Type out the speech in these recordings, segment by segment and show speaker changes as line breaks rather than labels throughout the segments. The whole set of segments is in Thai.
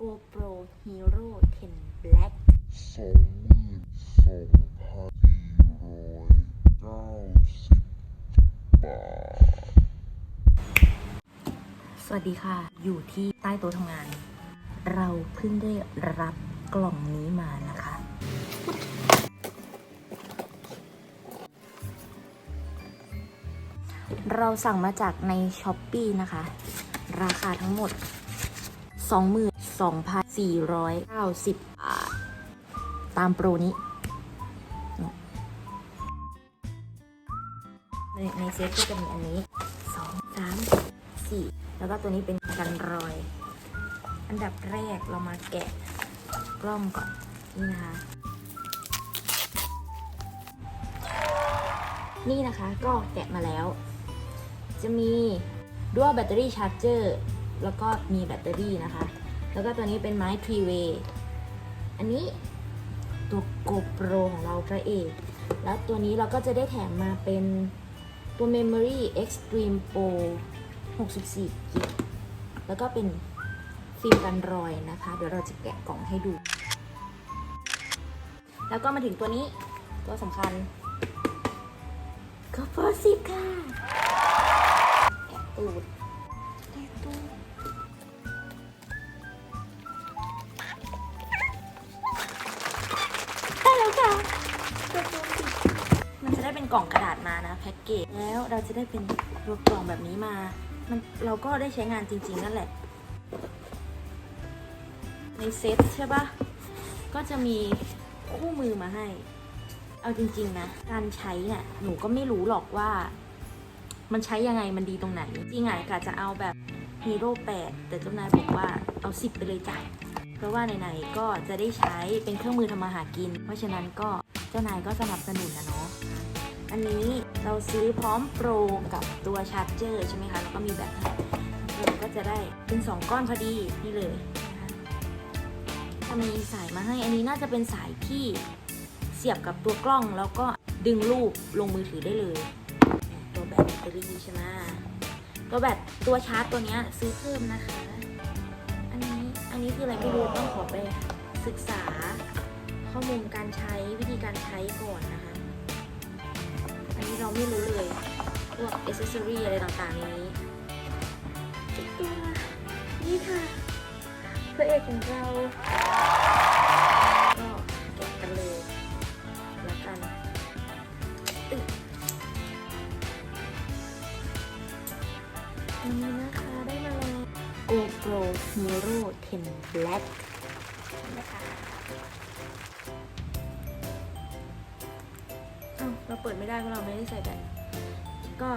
GoPro Hero 10 Black
สองหมื่นสองพันสี่ร้อยเก้าสิบบาท
สวัสดีค่ะ อยู่ที่ใต้โต๊ะทำงาน เราเพิ่งได้รับกล่องนี้มานะคะ เราสั่งมาจากใน s h อ p e e นะคะ ราคาทั้งหมด 2,490 บาท ตามโปรนี้ในในเซตก็จะมีอันนี้ 2 3 4 แล้วก็ตัวนี้เป็นกันรอย อันดับแรกเรามาแกะกล้องก่อน นี่นะคะนี่นะคะก็แกะมาแล้ว จะมีด้วแบตเตอรี่ชาร์จเจอร์ แล้วก็มีแบตเตอรี่นะคะ แล้วก็ตัวนี้เป็นไม้ทรีเวย์อันนี้ตัว GoPro ของเราพระเอก แล้วตัวนี้เราก็จะได้แถมมาเป็นตัว Memory Extreme Pro 64 กิก แล้วก็เป็นฟิล์มกันรอยนะคะ เดี๋ยวเราจะแกะกล่องให้ดู แล้วก็มาถึงตัวนี้ตัวสำคัญก็เฟอร์สิค่ะแกะตูด กล่องกระดาษมานะแพ็กเกจแล้วเราจะได้เป็นตัวกล่องแบบนี้มา มันเราก็ได้ใช้งานจริง ๆ นั่นแหละ ในเซตใช่ปะก็จะมีคู่มือมาให้ เอาจริง ๆ นะ การใช้เนี่ยหนูก็ไม่รู้หรอกว่า มันใช้ยังไงมันดีตรงไหน จริงไงกะจะเอาแบบฮีโร่8แต่เจ้านายบอกว่าเอา10ไปเลยจ้ะเพราะว่าไหนๆก็จะได้ใช้เป็นเครื่องมือทำมาหากิน เพราะฉะนั้นก็เจ้านายก็สนับสนุนนะเนาะ อันนี้เราซื้อพร้อมโปรกับตัวชาร์จเจอร์ใช่ไหมคะ แล้วก็มีแบตเราก็จะได้เป็น 2 ก้อนพอดีนี่เลยนะคะจะมีสายมาให้ อันนี้น่าจะเป็นสายที่เสียบกับตัวกล้องแล้วก็ดึงรูปลงมือถือได้เลย ตัวแบตเตอรี่ใช่ไหมตัวแบตตัวชาร์จตัวนี้ซื้อเพิ่มนะคะ อันนี้อันนี้คืออะไรไม่รู้ต้องขอไปศึกษาข้อมูลการใช้วิธีการใช้ก่อนนะคะ อันนี้เราไม่รู้เลย พวกอ c เซอรี่อะไรต่างๆในนี้จุดตัวนี่ค่ะพระเอกของเราก็แกะกันเลยแล้วกันอันนี้นะคะได้มาแล้ว GoPro Hero 10 Black นะคะ เราเปิดไม่ได้เพราะเราไม่ได้ใส่แบตก็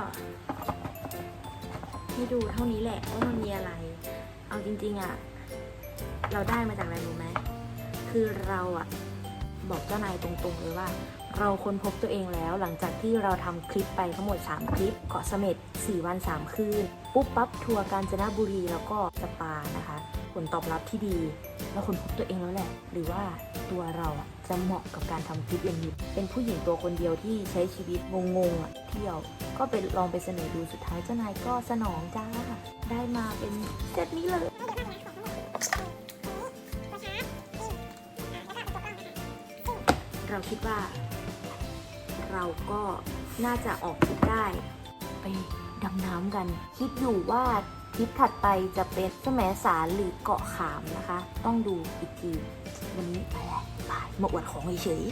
ให้ดูเท่านี้แหละว่ามันมีอะไร เอาจริง ๆอะ เราได้มาจากอะไรรู้ไหม คือเราอะ บอกเจ้านายตรงๆเลยว่า เราค้นพบตัวเองแล้วหลังจากที่เราทำคลิปไปทั้งหมด 3 คลิป เกาะเสม็ด4 วัน 3 คืน ปุ๊บปั๊บทัวร์กาญจนบุรีแล้วก็สปานะคะ ผลตอบรับที่ดี เราค้นพบตัวเองแล้วแหละ หรือว่า ตัวเราอะจะเหมาะกับการทำคลิปอย่างนี้ เป็นผู้หญิงตัวคนเดียวที่ใช้ชีวิตงงๆอะเที่ยว ก็ไปลองไปเสนอดูสุดท้ายเจ้านายก็สนองจ้า ได้มาเป็นเซตนี้เลยเราคิดว่า เราก็น่าจะออกทริปได้ ไปดำน้ำกัน คิดอยู่ว่า ทริปถัดไปจะเป็นแสมสารหรือเกาะขามนะคะ ต้องดูอีกทีวันนี้ไปแล้วบายมาอวดของเฉย